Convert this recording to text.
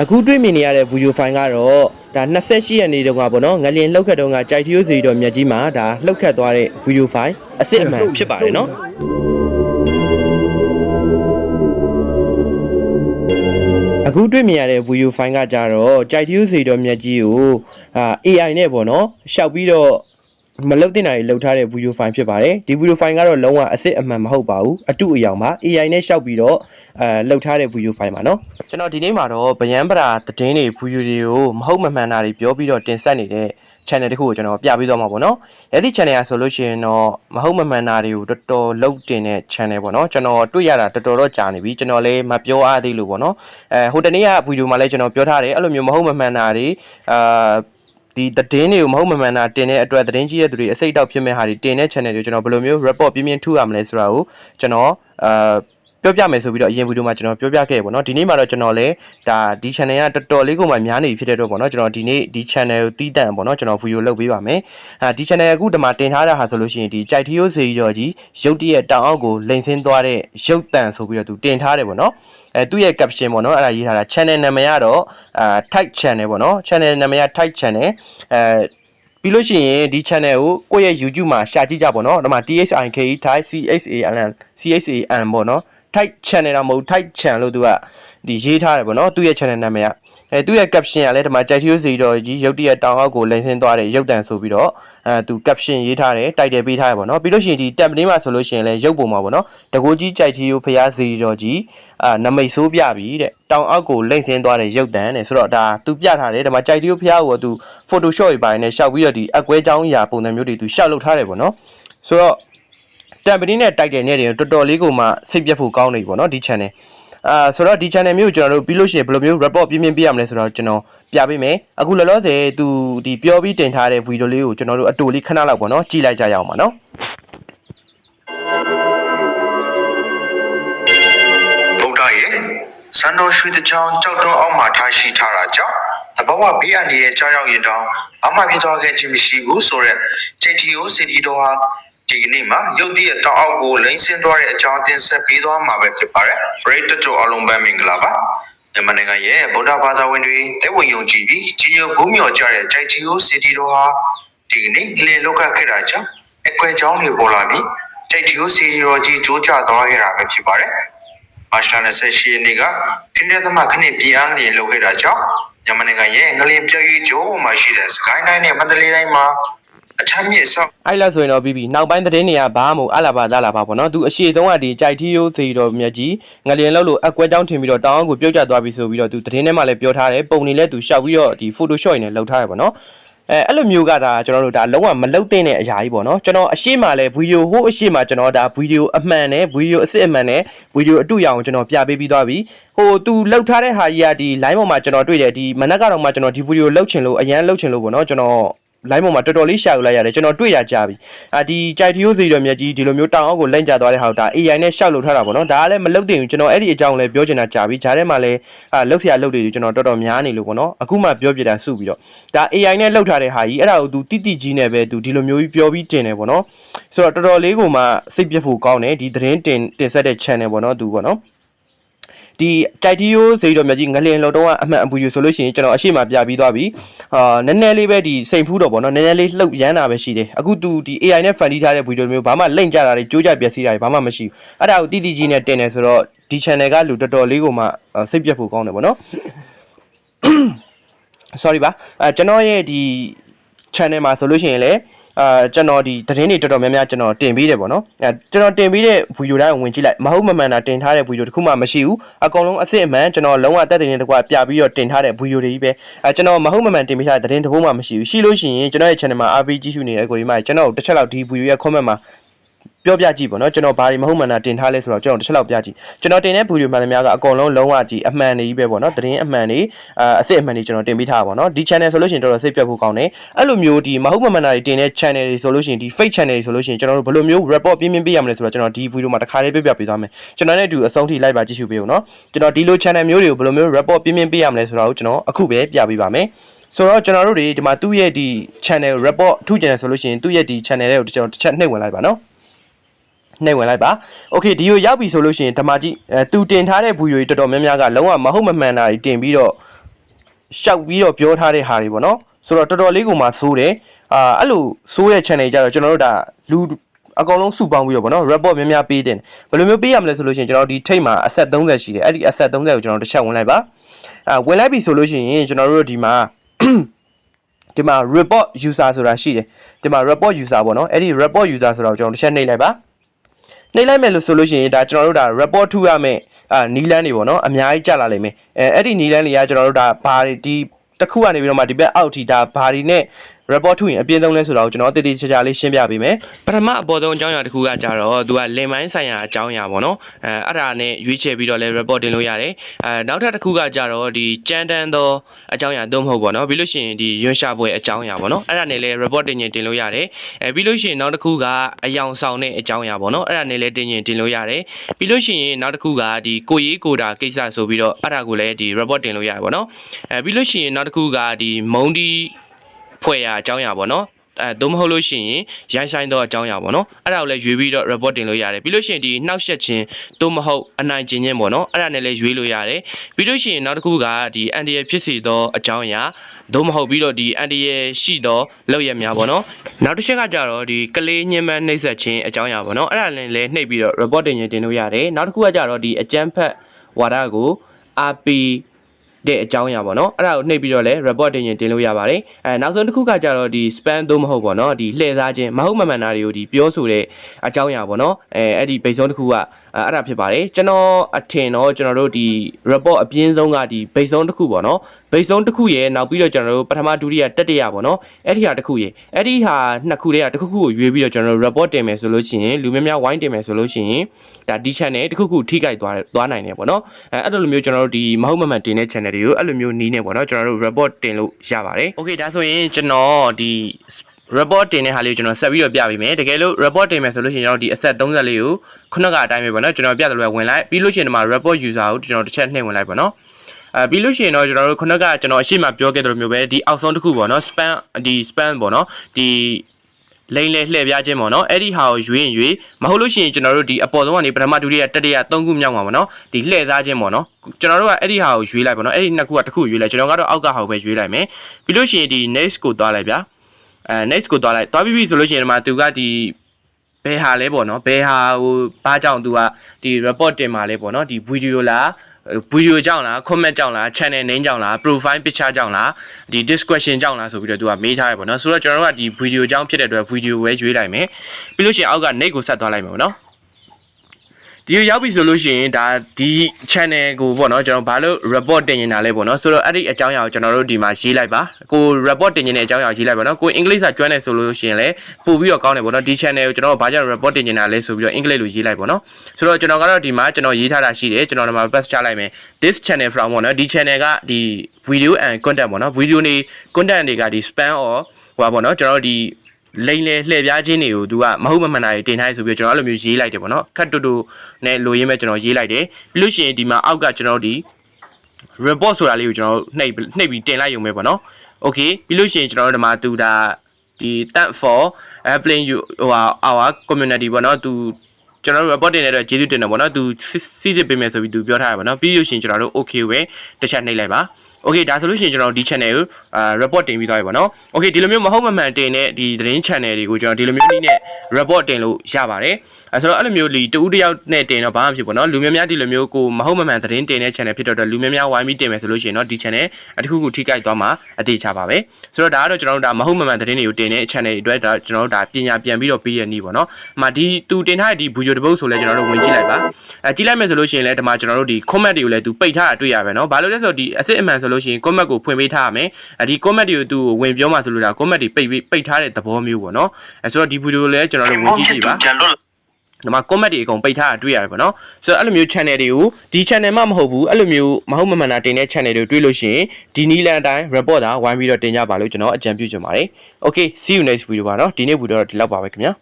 အခုတွေ့မြင်နေရတဲ့ဗီဒီယိုဖိုင်ကတော့ဒါ28ရက်နေ့တုန်းကပေါ့နော်ငလျင်လှုပ်ခတ်တုန်းကကြိုက်ထီယိုစီတော်မြတ်ကြီးမှာဒါလှုပ်ခတ်သွားတဲ့ဗီဒီယိုဖိုင်အစ်စ်အမှန်ဖြစ်ပါတယ်နော်အခုတွေ့မြင်ရတဲ့ဗီဒီယိုဖိုင်ကကြတော့ကြိုက်ထီယိုစီတော်မြတ်ကြီးကိုအာ AI နဲ့ပေါ့နော်ရှောက်ပြီးတော့ မလုတ်တင်တာတွေလောက်ထားတဲ့ဗီဒီယိုဖိုင်ဖြစ်ပါတယ်ဒီဗီဒီယိုဖိုင်ကတော့လုံးဝအစ်စ်အမှန်မဟုတ်ပါဘူးအတုအယောင်ပါ AI နဲ့ရှောက်ပြီးတော့အဲလောက်ထားတဲ့ဗီဒီယိုဖိုင်ပါနော်ကျွန်တော်ဒီနေ့မှာတော့ဗယန်းပရာသတင်းတွေဗီဒီယိုတွေကိုမဟုတ်မမှန်တာတွေပြောပြီးတော့တင်ဆက်နေတဲ့ channel တစ်ခုကိုကျွန်တော်ပြပေးသွားမှာပေါ့နော်။အဲဒီ channel ကဆိုလို့ရှိရင်တော့မဟုတ်မမှန်တာတွေကိုတော်တော်လုံးတင်တဲ့ channel ပေါ့နော်။ကျွန်တော်တွေ့ရတာတော်တော်တော့ကြာနေပြီ။ကျွန်တော်လည်းမပြောအားသေးလို့ပေါ့နော်။အဲဟိုတနေ့ကဗီဒီယိုမှာလည်းကျွန်တော်ပြောထားတယ်အဲ့လိုမျိုးမဟုတ်မမှန်တာတွေအာ ဒီသတင်းတွေကိုမဟုတ်မမှန်တာတင်တဲ့အတွက်သတင်းကြီးတဲ့သူတွေအစိတ်တောက်ဖြစ်မဲ့ဟာတွေတင်တဲ့ channel တွေကျွန်တော်ဘယ်လိုမျိုး report ပြင်းပြင်းထူရမလဲဆိုတာကိုကျွန်တော်အာ ပြောပြမယ်ဆိုပြီးတော့အရင်ဗီဒီယိုမှာကျွန်တော်ပြောပြခဲ့ရပေါ့နော်ဒီနေ့မှာတော့ကျွန်တော်လည်းဒါဒီ channel ကတော်တော်လေးကိုမှများနေပြီဖြစ်တဲ့အတွက်ပေါ့နော်ကျွန်တော်ဒီနေ့ဒီ channel ကိုတီးတန့်ပေါ့နော်ကျွန်တော်ဗီဒီယိုလုပ်ပေးပါမယ်အာဒီ channel အခုဒီမှာတင်ထားတာဟာဆိုလို့ရှိရင်ဒီကြိုက်ထီယိုစေကြီးတော်ကြီးရုပ်တရက်တောင်အောက်ကိုလိန်ဆင်းသွားတဲ့ရုပ်တန်ဆိုပြီးတော့သူတင်ထားတယ်ပေါ့နော်အဲသူ့ရဲ့ caption ပေါ့နော်အဲ့ဒါရေးထားတာ channel နာမည်ကတော့အာ type channel ပေါ့နော် channel နာမည်က type channel အဲပြီးလို့ရှိရင်ဒီ channel ကိုကိုယ့်ရဲ့ YouTube မှာရှာကြည့်ကြပါတော့။ဒီမှာ THIKE Thai CHAN CHAN ပေါ့နော်။ type channel တော့မဟုတ် type channel လို့သူကဒီရေးထားတယ်ပေါ့နော်။သူ့ရဲ့ channel နာမည်ကအဲသူ့ရဲ့ caption ကလည်းဒီမှာကြိုက်ထီယိုစီတော်ကြီးရုပ်တရက်တောင်အောက်ကိုလိန်ဆင်းသွားတဲ့ရုပ်တံဆိုပြီးတော့အဲသူ caption ရေးထားတယ်တိုက်တယ်ပေးထားတယ်ပေါ့နော်ပြီးလို့ရှိရင်ဒီ tab လေးမှာဆိုလို့ရှိရင်လည်းရုပ်ပုံမှာပေါ့နော်တကူကြီးကြိုက်ထီယိုဖျားစီတော်ကြီးအာနမိတ်ဆိုးပြပြီတဲ့တောင်အောက်ကိုလိန်ဆင်းသွားတဲ့ရုပ်တံတဲ့ဆိုတော့ဒါသူပြထားတယ်ဒီမှာကြိုက်ထီယိုဖျားကိုသူ photoshop တွေပိုင်းနဲ့ရှောက်ပြီးတော့ဒီအကွဲကြောင်းအရာပုံစံမျိုးတွေသူရှောက်လုပ်ထားတယ်ပေါ့နော်ဆိုတော့ တမ်ပနီနဲ့တိုက်တဲ့နေ့တွေတော်တော်လေးကိုမှစိတ်ပြတ်ဖို့ကောင်းနေပြီပေါ့နော်ဒီ channel အာဆိုတော့ဒီ channel မျိုးကိုကျွန်တော်တို့ပြီးလို့ရှိရင်ဘယ်လိုမျိုး report ပြင်းပြင်းပြရမလဲဆိုတော့ကျွန်တော်ပြပေးမယ်အခုလောလောဆယ်သူဒီပြောပြီးတင်ထားတဲ့ video လေးကိုကျွန်တော်တို့အတူလေးခဏလောက်ပေါ့နော်ကြည့်လိုက်ကြရအောင်ပါနော်ဗုဒ္ဓရဲ့စံတော်ရွှေတချောင်းကြောက်တွန်းအောက်မှာထားရှိထားတာကြောင့်တဘဝဘေးအန္တရာယ်ကြောက်ရောက်ရင်တောင်အမှဖြစ်သွားခဲ့ခြင်းမရှိဘူးဆိုရက်จิตတီယိုစီတီတော်ဟာ ဒီကနေ့မှာရုတ်တရက်တောင်အောက်ကိုလိမ့်ဆင်းသွားတဲ့အကြောင်းတင်ဆက်ပေးသွားမှာပဲဖြစ်ပါတယ်။ပရိသတ်တို့အလုံးပဲမင်္ဂလာပါ။မြန်မာနိုင်ငံရဲ့ဗုဒ္ဓဘာသာဝင်တွေတဲဝင်ယုံကြည်ပြီးကြီးညိုဘုံမြော်ကြတဲ့တိုက်ချီယိုစီတီတို့ဟာဒီကနေ့လေလောက်ကခဲ့တာကြောင့်အကွဲကြောင်းတွေပေါ်လာပြီးတိုက်ချီယိုစီတီရောကြီးကျိုးချသွားခဲ့တာပဲဖြစ်ပါတယ်။မတ်လ28ရက်နေ့ကခင်းတဲ့သမခနစ်ပြည်အားငလျင်လုပ်ခဲ့တာကြောင့်မြန်မာနိုင်ငံရဲ့ငလျင်ပြည့်ရွေးကျိုးပေါ်မှာရှိတဲ့စကိုင်းတိုင်းနဲ့မန္တလေးတိုင်းမှာ အထက်မြင့်ဆောက်အဲ့လားဆိုရင်တော့ပြီးပြီနောက်ပိုင်းသတင်းတွေကဘာမှမဟုတ်အလာပါလာလာပါပေါ့နော်သူအရှိဆုံးကဒီကြိုက်ထီယိုစီတော်မြတ်ကြီးငလျင်လောက်လို့အကွဲကြောင်းထင်ပြီးတော့တောင်းအောင်ကိုပြုတ်ကျသွားပြီဆိုပြီးတော့သူသတင်းထဲမှာလည်းပြောထားတယ်ပုံနေလည်းသူရှောက်ပြီးတော့ဒီ photoshop နဲ့လောက်ထားတယ်ပေါ့နော်အဲအဲ့လိုမျိုးကဒါကျွန်တော်တို့ဒါလုံးဝမလုတ်တဲ့အရာကြီးပေါ့နော်ကျွန်တော်အရှိမလဲဗီဒီယိုဟိုအရှိမကျွန်တော်ဒါဗီဒီယိုအမှန်နဲ့ဗီဒီယိုအစ်စ်အမှန်နဲ့ဗီဒီယိုအတူရအောင်ကျွန်တော်ပြပေးပြီးသွားပြီဟိုသူလှုပ်ထားတဲ့ဟာကြီးကဒီ line ပေါ်မှာကျွန်တော်တွေ့တယ်ဒီမနက်ကတော့မှကျွန်တော်ဒီဗီဒီယိုလှုပ်ချင်လို့အရန်လှုပ်ချင်လို့ပေါ့နော်ကျွန်တော် line ပေါ်မှာတော်တော်လေးရှာယူလိုက်ရတယ်ကျွန်တော်တွေ့ရကြပြီအာဒီကြိုက်ထီယိုစီတော်မြတ်ကြီးဒီလိုမျိုးတောင်အောက်ကိုလန့်ကျသွားတဲ့ဟာကိုဒါ AI နဲ့ရှောက်လုပ်ထားတာပေါ့နော်ဒါကလည်းမလုတ်တင်ဘူးကျွန်တော်အဲ့ဒီအကြောင်းလည်းပြောချင်တာကြာပြီဂျားထဲမှာလည်းအာလုတ်ဆရာလုတ်တွေကျွန်တော်တော်တော်များနေလို့ပေါ့နော်အခုမှပြောပြတာစုပြီးတော့ဒါ AI နဲ့လုတ်ထားတဲ့ဟာကြီးအဲ့ဒါကို तू တိတိကြီးနဲ့ပဲ तू ဒီလိုမျိုးကြီးပြောပြီးတင်တယ်ပေါ့နော်ဆိုတော့တော်တော်လေးကိုမှစိတ်ပြတ်ဖို့ကောင်းတယ်ဒီသတင်းတင်တင်ဆက်တဲ့ channel ပေါ့နော် तू ပေါ့နော် ဒီတိုက်တီယိုစေတော်မြတ်ကြီးငလင်လောတော့အမှန်အပူယူဆိုလို့ရှိရင်ကျွန်တော်အရှိမပြပြီးသွားပြီအာနည်းနည်းလေးပဲဒီစိန်ဖူးတော့ဗောနော်နည်းနည်းလေးလှုပ်ရမ်းတာပဲရှိတယ်အခုသူဒီ AI နဲ့ fan တီးထားတဲ့ဗီဒီယိုမျိုးဘာမှလိမ့်ကြတာတွေကြိုးကြပြက်စီးတာတွေဘာမှမရှိဘူးအဲ့ဒါကိုတိတိကြီးနဲ့တင်တယ်ဆိုတော့ဒီ channel ကလူတော်တော်လေးကိုမှအာစိတ်ပြတ်ဖို့ကောင်းတယ်ဗောနော် sorry ပါအဲကျွန်တော်ရဲ့ဒီ channel မှာဆိုလို့ရှိရင်လည်း အာကျွန်တော်ဒီသတင်းတွေတော်တော်များများကျွန်တော်တင်ပေးတယ်ပေါ့နော်အဲကျွန်တော်တင်ပေးတဲ့ဗီဒီယိုတိုင်းကိုဝင်ကြည့်လိုက်မဟုတ်မမှန်တာတင်ထားတဲ့ဗီဒီယိုတစ်ခုမှမရှိဘူးအကောင်လုံးအစစ်အမှန်ကျွန်တော်လုံးဝတက်တဲ့နေတကွာပြပြီးတော့တင်ထားတဲ့ဗီဒီယိုတွေကြီးပဲအဲကျွန်တော်မဟုတ်မမှန်တင်ပေးထားတဲ့သတင်းတစ်ခုမှမရှိဘူးရှိလို့ရှိရင်ကျွန်တော်ရဲ့ channel မှာ RPG ရှုနေတဲ့အကိုကြီးမှကျွန်တော်တို့တစ်ချက်လောက်ဒီဗီဒီယိုရဲ့ comment မှာ ပြောပြကြည့်ပေါ့နော်ကျွန်တော်ဘာတွေမဟုတ်မှန်တာတင်ထားလဲဆိုတော့ကျွန်တော်တစ်ချက်လောက်ပြကြည့်ကျွန်တော်တင်တဲ့ဗီဒီယိုမှန်သမျှကအကုန်လုံးလုံးဝကြည့်အမှန်တွေကြီးပဲပေါ့နော်သတင်းအမှန်တွေအာအစစ်အမှန်တွေကျွန်တော်တင်ပေးထားတာပေါ့နော်ဒီ channel ဆိုလို့ရှိရင်တော်တော်စိတ်ပြတ်ဖို့ကောင်းတယ်အဲ့လိုမျိုးဒီမဟုတ်မှန်တာတွေတင်တဲ့ channel တွေဆိုလို့ရှိရင်ဒီ fake channel တွေဆိုလို့ရှိရင်ကျွန်တော်တို့ဘယ်လိုမျိုး report ပြင်းပြင်းပေးရမလဲဆိုတော့ကျွန်တော်ဒီဗီဒီယိုမှာတစ်ခါလေးပြပြပေးသွားမယ်ကျွန်တော်နဲ့အတူအဆုံးထိလိုက်ပါကြည့်ရှုပေးဦးနော်ကျွန်တော်ဒီလို channel မျိုးတွေကိုဘယ်လိုမျိုး report ပြင်းပြင်းပေးရမလဲဆိုတော့ကျွန်တော်အခုပဲပြပေးပါမယ်ဆိုတော့ကျွန်တော်တို့တွေဒီမှာသူ့ရဲ့ဒီ channel report ထု channel ဆိုလို့ရှိရင်သူ့ရဲ့ဒီ channel တွေကိုကျွန်တော်တစ်ချက်နှိပ်ဝင်လိုက်ပါနော် နှိပ်ဝင်လိုက်ပါ။ Okay ဒီကိုရောက်ပြီဆိုလို့ရှိရင်ဓမ္မကြီးအဲသူတင်ထားတဲ့ဗီဒီယိုတွေတော်တော်များများကလုံးဝမဟုတ်မမှန်တာတွေတင်ပြီးတော့ရှောက်ပြီးတော့ပြောထားတဲ့ဟာတွေပေါ့နော်။ဆိုတော့တော်တော်လေးကိုမှဆိုးတယ်။အာအဲ့လိုဆိုးတဲ့ channel ကြတော့ကျွန်တော်တို့ဒါလူအကောင်လုံးစုပေါင်းပြီးတော့ဗောနော် report များများပေးတင်ဘယ်လိုမျိုးပေးရမလဲဆိုလို့ရှိရင်ကျွန်တော်ဒီထိတ်မှာအဆက်30ရှိတယ်အဲ့ဒီအဆက်30ကိုကျွန်တော်တစ်ချက်ဝင်လိုက်ပါအဲဝင်လိုက်ပြီဆိုလို့ရှိရင်ကျွန်တော်တို့ဒီမှာဒီမှာ report user ဆိုတာရှိတယ်ဒီမှာ report user ဗောနော်အဲ့ဒီ report user ဆိုတာကိုကျွန်တော်တစ်ချက်နှိပ်လိုက်ပါ နှိပ်လိုက်မယ်လို့ဆိုလို့ရှိရင်ဒါကျွန်တော်တို့ဒါ report ထုရမယ်အာနီလန်းတွေပေါ့နော်အများကြီးကြာလာလိမ့်မယ်အဲအဲ့ဒီနီလန်းတွေကကျွန်တော်တို့ဒါဘာတွေဒီတစ်ခုကနေပြီးတော့မှဒီဘက်အောက်ထိဒါဘာတွေနဲ့ report ထုရင်အပြည့်ဆုံးလဲဆိုတာကိုကျွန်တော်တည်တည်ချာချာလေးရှင်းပြပေးမယ်ပထမအပေါ်ဆုံးအကြောင်းအရာတစ်ခုကကြတော့သူကလင်မိုင်းဆိုင်ရာအကြောင်းအရာပေါ့နော်အဲအဲ့ဒါနဲ့ရွေးချယ်ပြီးတော့လဲ report တင်လို့ရတယ်အဲနောက်ထပ်တစ်ခုကကြတော့ဒီကြမ်းတမ်းသောအကြောင်းအရာသို့မဟုတ်ပေါ့နော်ပြီးလို့ရှိရင်ဒီရွှန်းရှာပွဲအကြောင်းအရာပေါ့နော်အဲ့ဒါနဲ့လဲ report တင်ရင်တင်လို့ရတယ်အဲပြီးလို့ရှိရင်နောက်တစ်ခုကအယောင်ဆောင်တဲ့အကြောင်းအရာပေါ့နော်အဲ့ဒါနဲ့လဲတင်ရင်တင်လို့ရတယ်ပြီးလို့ရှိရင်နောက်တစ်ခုကဒီကိုရေးကိုတာကိစ္စဆိုပြီးတော့အဲ့ဒါကိုလည်းဒီ report တင်လို့ရတယ်ပေါ့နော်အဲပြီးလို့ရှိရင်နောက်တစ်ခုကဒီမုံဒီ ဖွဲ့ရအကြောင်းအရာပေါ့နော်အဲသို့မဟုတ်လို့ရှိရင်ရိုင်းဆိုင်တော့အကြောင်းအရာပေါ့နော်အဲ့ဒါကိုလည်းရွေးပြီးတော့ report တင်လို့ရတယ်ပြီးလို့ရှိရင်ဒီနှောက်ယှက်ခြင်းသို့မဟုတ်အနိုင်ကျင့်ခြင်းပေါ့နော်အဲ့ဒါနဲ့လည်းရွေးလို့ရတယ်ပြီးလို့ရှိရင်နောက်တစ်ခုကဒီအန်ဒီရဖြစ်စီသောအကြောင်းအရာသို့မဟုတ်ပြီးတော့ဒီအန်ဒီရရှိသောလောက်ရများပေါ့နော်နောက်တစ်ချက်ကကြတော့ဒီကလေးညှဉ်းပန်းနှိပ်စက်ခြင်းအကြောင်းအရာပေါ့နော်အဲ့ဒါလည်းလည်းနှိပ်ပြီးတော့ report တင်ခြင်းတင်လို့ရတယ်နောက်တစ်ခုကကြတော့ဒီအကြမ်းဖက်ဝါဒကို RP တဲ့အကြောင်းအရာပေါ့နော်အဲ့ဒါကိုနှိပ်ပြီးတော့လဲ report တင်ရင်တင်လို့ရပါတယ်အဲနောက်ဆုံးတစ်ခုကကြတော့ဒီ spam သို့မဟုတ်ပေါ့နော်ဒီလှည့်စားခြင်းမဟုတ်မမှန်တာတွေကိုဒီပြောဆိုတဲ့အကြောင်းအရာပေါ့နော်အဲအဲ့ဒီဘိတ်ဆုံးတစ်ခုကအဲ့အဲ့ဒါဖြစ်ပါတယ်ကျွန်တော်အထင်တော့ကျွန်တော်တို့ဒီ report အပြင်းဆုံးကဒီဘိတ်ဆုံးတစ်ခုပေါ့နော်ဘိတ်ဆုံးတစ်ခုရဲ့နောက်ပြီးတော့ကျွန်တော်တို့ပထမဒုတိယတတိယပေါ့နော်အဲ့ဒီဟာတစ်ခုရဲ့အဲ့ဒီဟာနှစ်ခုတည်းကတစ်ခုခုကိုရွေးပြီးတော့ကျွန်တော်တို့ report တင်မယ်ဆိုလို့ရှိရင်လူများများဝိုင်းတင်မယ်ဆိုလို့ရှိရင်ဒါဒီ channel တစ်ခုခုထိခိုက်သွားသွားနိုင်တယ်ပေါ့နော်အဲအဲ့လိုမျိုးကျွန်တော်တို့ဒီမဟုတ်မမှန်တင်တဲ့ channel တွေကိုအဲ့လိုမျိုးနီးနေပေါ့နော်ကျွန်တော်တို့ report တင်လို့ရပါတယ် okay ဒါဆိုရင်ကျွန်တော်ဒီ report တင်တဲ့ဟာလေးကိုကျွန်တော်ဆက်ပြီးတော့ပြပေးမယ်တကယ်လို့ report တင်မယ်ဆိုလို့ရှိရင်ကျွန်တော်ဒီ asset 30လေးကိုခုနကအတိုင်းပဲပေါ့နော်ကျွန်တော်ပြတယ်လို့ဝင်လိုက်ပြီးလို့ရှိရင်ဒီမှာ report user ကိုကျွန်တော်တစ်ချက်နှိပ်ဝင်လိုက်ပေါ့နော်အဲပြီးလို့ရှိရင်တော့ကျွန်တော်တို့ခုနကကျွန်တော်အရှိမပြောခဲ့သလိုမျိုးပဲဒီအောက်ဆုံးတစ်ခုပေါ့နော် span ဒီ span ပေါ့နော်ဒီလိမ့်လေလှည့်ပြခြင်းပေါ့နော်အဲ့ဒီဟာကိုရွေးရင်ရွေးမဟုတ်လို့ရှိရင်ကျွန်တော်တို့ဒီအပေါ်ဆုံးကနေပထမဒုတိယတတိယသုံးခုမြောက်မှာပေါ့နော်ဒီလှည့်သားခြင်းပေါ့နော်ကျွန်တော်တို့ကအဲ့ဒီဟာကိုရွေးလိုက်ပေါ့နော်အဲ့ဒီနှစ်ခုကတစ်ခုရွေးလိုက်ကျွန်တော်ကတော့အောက်ကဟာကိုပဲရွေးလိုက်မယ်ပြီးလို့ရှိရင်ဒီ next ကိုသွားလိုက်ဗျာ အဲ next ကိုသွားလိုက်သွားပြီးပြီဆိုလို့ရှိရင်ဒီမှာသူကဒီဘယ်ဟာလဲပေါ့နော်ဘယ်ဟာဟိုဘာကြောင့်သူကဒီ report တင်มาလဲပေါ့နော်ဒီ video လားဗီဒီယိုကြောင့်လား comment ကြောင့်လား channel name ကြောင့်လား profile picture ကြောင့်လားဒီ discussion ကြောင့်လားဆိုပြီးတော့သူကမေးထားရပေါ့နော်ဆိုတော့ကျွန်တော်တို့ကဒီဗီဒီယိုကြောင့်ဖြစ်တဲ့အတွက်ဗီဒီယိုပဲရွေးလိုက်မယ်ပြီးလို့ရှိရင်အောက်က name ကိုဆက်သွားလိုက်မယ်ပေါ့နော် ဒီကိုရောက်ပြီဆိုလို့ရှိရင်ဒါဒီ channel ကိုပေါ့နော်ကျွန်တော်ဘာလို့ report တင်နေတာလဲပေါ့နော်ဆိုတော့အဲ့ဒီအကြောင်းအရာကိုကျွန်တော်တို့ဒီမှာရေးလိုက်ပါကို report တင်နေတဲ့အကြောင်းအရာရေးလိုက်ပါနော်ကိုအင်္ဂလိပ်စာကျွမ်းနေဆိုလို့ရှိရင်လည်းပို့ပြီးတော့ကောင်းတယ်ပေါ့နော်ဒီ channel ကိုကျွန်တော်ဘာကြောင့် report တင်နေတာလဲဆိုပြီးတော့အင်္ဂလိပ်လိုရေးလိုက်ပေါ့နော်ဆိုတော့ကျွန်တော်ကတော့ဒီမှာကျွန်တော်ရေးထားတာရှိတယ်ကျွန်တော်ဒီမှာ pass ချလိုက်မယ် this channel from ပေါ့နော်ဒီ channel ကဒီ video and content ပေါ့နော် video နေ content တွေကဒီ spam or ဟိုပါပေါ့နော်ကျွန်တော်တို့ဒီ လိမ့်လေလှည့်ပြားခြင်းတွေကိုသူကမဟုတ်မမှန်တာတွေတင်ထားရဆိုပြီးတော့ကျွန်တော်အဲ့လိုမျိုးရေးလိုက်တယ်ပေါ့နော်ခတ်တူတူနဲ့လိုရင်းမဲ့ကျွန်တော်ရေးလိုက်တယ်ပြီးလို့ရှိရင်ဒီမှာအောက်ကကျွန်တော်တို့ဒီ report ဆိုတာလေးကိုကျွန်တော်တို့နှိပ်နှိပ်ပြီးတင်လိုက်ရုံပဲပေါ့နော် okay ပြီးလို့ရှိရင်ကျွန်တော်တို့ဒီမှာသူဒါဒီ thank for airplane you ဟိုဟာ our community ပေါ့နော်သူကျွန်တော်တို့ report တင်တဲ့အတွက်ကျေးဇူးတင်တယ်ပေါ့နော်သူစီစစ်ပေးမယ်ဆိုပြီးသူပြောထားရပါတော့ပြီးလို့ရှိရင်ကျွန်တော်တို့ okay ပဲတစ်ချက်နှိပ်လိုက်ပါ okay ဒါဆိုလို့ရှိရင်ကျွန်တော်ဒီ channel ကိုအာ report တင်ပြီးသွားပြီပေါ့နော် okay ဒီလိုမျိုးမဟုတ်မမှန်တင်တဲ့ဒီသတင်း channel တွေကိုကျွန်တော်ဒီလိုမျိုးနည်းနဲ့ report တင်လို့ရပါတယ် အဲဆိုတော့အဲ့လိုမျိုးလီတူတယောက်နဲ့တင်တော့ဘာမှဖြစ်ပေါ့နော်လူများများဒီလိုမျိုးကိုမဟုတ်မမှန်သတင်းတင်တဲ့ channel ဖြစ်တော့လူများများဝိုင်းပြီးတင်မယ်ဆိုလို့ရှိရင်တော့ဒီ channel အတစ်ခုခုထိကြိုက်သွားမှာအသေးချပါပဲဆိုတော့ဒါကတော့ကျွန်တော်တို့ဒါမဟုတ်မမှန်သတင်းတွေကိုတင်တဲ့ channel တွေအတွက်ဒါကျွန်တော်တို့ဒါပညာပြန်ပြီးတော့ပေးရနည်းပေါ့နော်။မှာဒီသူတင်ထားတဲ့ဒီ video တစ်ပုဒ်ဆိုလဲကျွန်တော်တို့ဝင်ကြည့်လိုက်ပါ။အဲကြည့်လိုက်မယ်ဆိုလို့ရှိရင်လည်းဒီမှာကျွန်တော်တို့ဒီ comment တွေကိုလည်းသူပိတ်ထားတာတွေ့ရပါမယ်နော်။ဘာလို့လဲဆိုတော့ဒီအစစ်အမှန်ဆိုလို့ရှိရင် comment ကိုဖွင့်ပေးထားရမယ်။အဲဒီ comment တွေကိုသူဝင်ပြောမှဆိုလို့ဒါ comment တွေပိတ်ပိတ်ထားတဲ့သဘောမျိုးပေါ့နော်။အဲဆိုတော့ဒီ video ကိုလည်းကျွန်တော်တို့ဝင်ကြည့်ကြည့်ပါပြန်လို့ ဒီမှာ comment တွေအကုန်ပိတ်ထားတာတွေ့ရတယ်ပေါ့နော်ဆိုတော့အဲ့လိုမျိုး channel တွေကိုဒီ channel မှမဟုတ်ဘူးအဲ့လိုမျိုးမဟုတ်မမှန်တာတင်တဲ့ channel တွေတွေ့လို့ရှိရင်ဒီနီလန်အတိုင်း report တာဝိုင်းပြီးတော့တင်ကြပါလို့ကျွန်တော်အကြံပြုချင်ပါတယ် okay see you next video ပါနော်ဒီနေ့ video တော့ဒီလောက်ပါပဲခင်ဗျာ